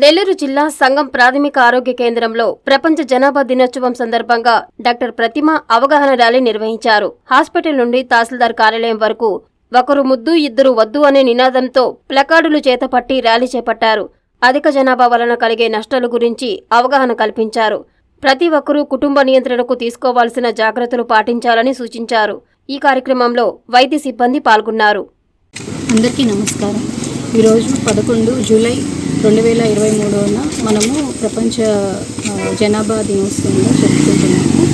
నెల్లూరు జిల్లా సంఘం ప్రాథమిక ఆరోగ్య కేంద్రంలో ప్రపంచ జనాభా దినోత్సవం సందర్భంగా డాక్టర్ ప్రతిమ అవగాహన ర్యాలీ నిర్వహించారు. హాస్పిటల్ నుండి తహసీల్దార్ కార్యాలయం వరకు ఒకరు ముద్దు ఇద్దరు వద్దు అనే నినాదంతో ప్లకార్డులు చేతపట్టి ర్యాలీ చేపట్టారు. అధిక జనాభా వలన కలిగే నష్టాల గురించి అవగాహన కల్పించారు. ప్రతి ఒక్కరూ కుటుంబ నియంత్రణకు తీసుకోవాల్సిన జాగ్రత్తలు పాటించాలని సూచించారు. ఈ కార్యక్రమంలో వైద్య సిబ్బంది పాల్గొన్నారు. అందరికీ నమస్కారం. ఈరోజు పదకొండు జూలై రెండు వేల ఇరవై మూడున మనము ప్రపంచ జనాభా దినోత్సవంగా జరుపుకుంటున్నాము.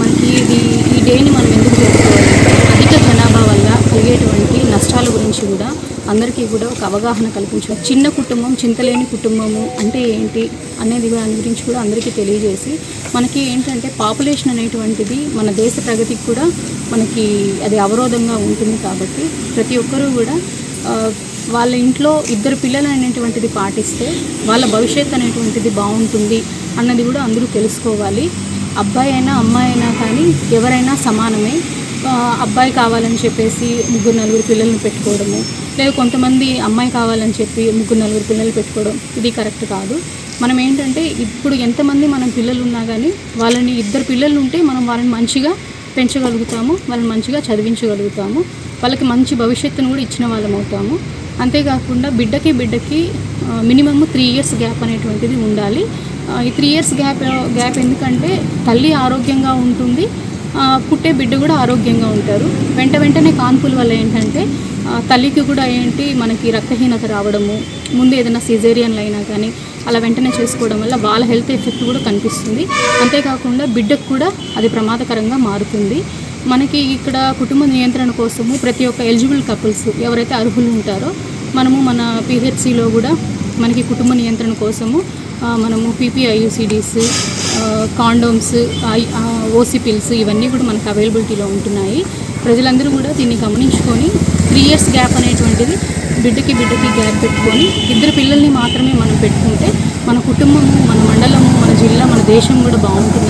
మనకి ఇది ఈ డేని మనం ఎందుకు జరుపుకోవాలంటే అధిక జనాభా వల్ల కలిగేటువంటి నష్టాల గురించి కూడా అందరికీ కూడా ఒక అవగాహన కల్పించడం. చిన్న కుటుంబం చింతలేని కుటుంబము అంటే ఏంటి అనేది దాని గురించి కూడా అందరికీ తెలియజేసి మనకి ఏంటంటే పాపులేషన్ అనేటువంటిది మన దేశ ప్రగతికి కూడా మనకి అది అవరోధంగా ఉంటుంది కాబట్టి ప్రతి ఒక్కరూ కూడా వాళ్ళ ఇంట్లో ఇద్దరు పిల్లలు అనేటువంటిది పాటిస్తే వాళ్ళ భవిష్యత్ అనేటువంటిది బాగుంటుంది అన్నది కూడా అందరూ తెలుసుకోవాలి. అబ్బాయి అయినా అమ్మాయి అయినా కానీ ఎవరైనా సమానమే. అబ్బాయి కావాలని చెప్పేసి ముగ్గురు నలుగురు పిల్లల్ని పెట్టుకోవడము లేదా కొంతమంది అమ్మాయి కావాలని చెప్పి ముగ్గురు నలుగురు పిల్లలు పెట్టుకోవడం ఇది కరెక్ట్ కాదు. మనం ఏంటంటే ఇప్పుడు ఎంతమంది మనం పిల్లలు ఉన్నా కానీ వాళ్ళని ఇద్దరు పిల్లలు ఉంటే మనం వాళ్ళని మంచిగా పెంచగలుగుతాము వాళ్ళని మంచిగా చదివించగలుగుతాము. వాళ్ళకి మంచి భవిష్యత్తును కూడా ఇచ్చిన వాళ్ళం అవుతాము. అంతేకాకుండా బిడ్డకి బిడ్డకి మినిమమ్ త్రీ ఇయర్స్ గ్యాప్ అనేటువంటిది ఉండాలి. ఈ త్రీ ఇయర్స్ గ్యాప్ గ్యాప్ ఎందుకంటే తల్లి ఆరోగ్యంగా ఉంటుంది. పుట్టే బిడ్డ కూడా ఆరోగ్యంగా ఉంటారు. వెంట వెంటనే కాన్పుల వల్ల ఏంటంటే తల్లికి కూడా ఏంటి మనకి రక్తహీనత రావడము ముందు ఏదైనా సిజేరియన్లు అయినా కానీ అలా వెంటనే చేసుకోవడం వల్ల వాళ్ళ హెల్త్ ఎఫెక్ట్ కూడా కనిపిస్తుంది. అంతేకాకుండా బిడ్డకు కూడా అది ప్రమాదకరంగా మారుతుంది. మనకి ఇక్కడ కుటుంబ నియంత్రణ కోసము ప్రతి ఒక్క ఎలిజిబుల్ కపుల్స్ ఎవరైతే అర్హులు ఉంటారో మనము మన పిహెచ్సిలో కూడా మనకి కుటుంబ నియంత్రణ కోసము మనము పీపీఐయుసిడీస్ కాండోమ్స్ ఓసీ పిల్స్ ఇవన్నీ కూడా మనకు అవైలబిలిటీలో ఉంటున్నాయి. ప్రజలందరూ కూడా దీన్ని గమనించుకొని త్రీ ఇయర్స్ గ్యాప్ అనేటువంటిది బిడ్డకి బిడ్డకి గ్యాప్ పెట్టుకొని ఇద్దరు పిల్లల్ని మాత్రమే మనం పెట్టుకుంటే మన కుటుంబము మన మండలము మన జిల్లా మన దేశం కూడా బాగుంటుంది.